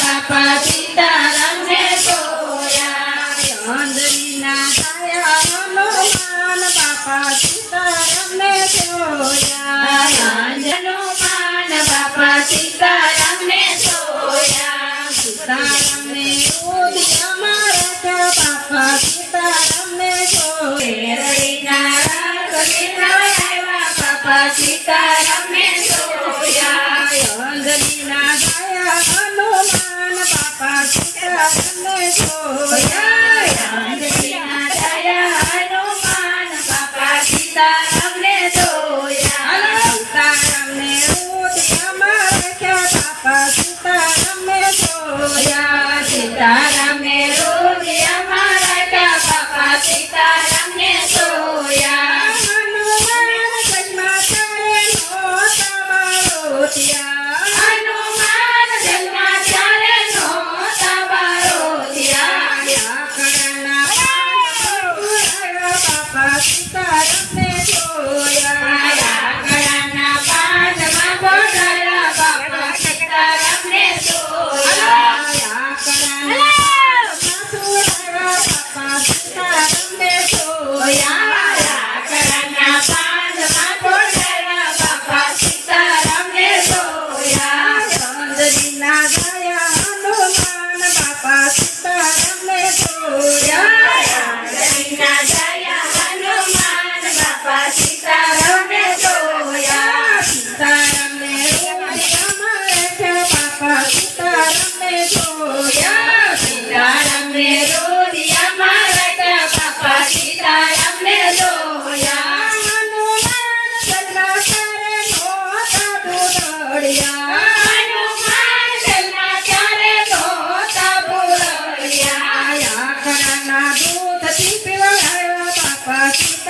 બાપા સીતારામ હે સોયા. અંજલીના સાયા હનુમાન બાપા સીતારામ ને સોયા હનુમાન બાપા સીતારામ ને સોયા. સીતારામ ને ઉદિયામાં રાખ્યા બાપા સીતારામ ને સોયા બાપા સીતા 你飞了，来了，爸爸。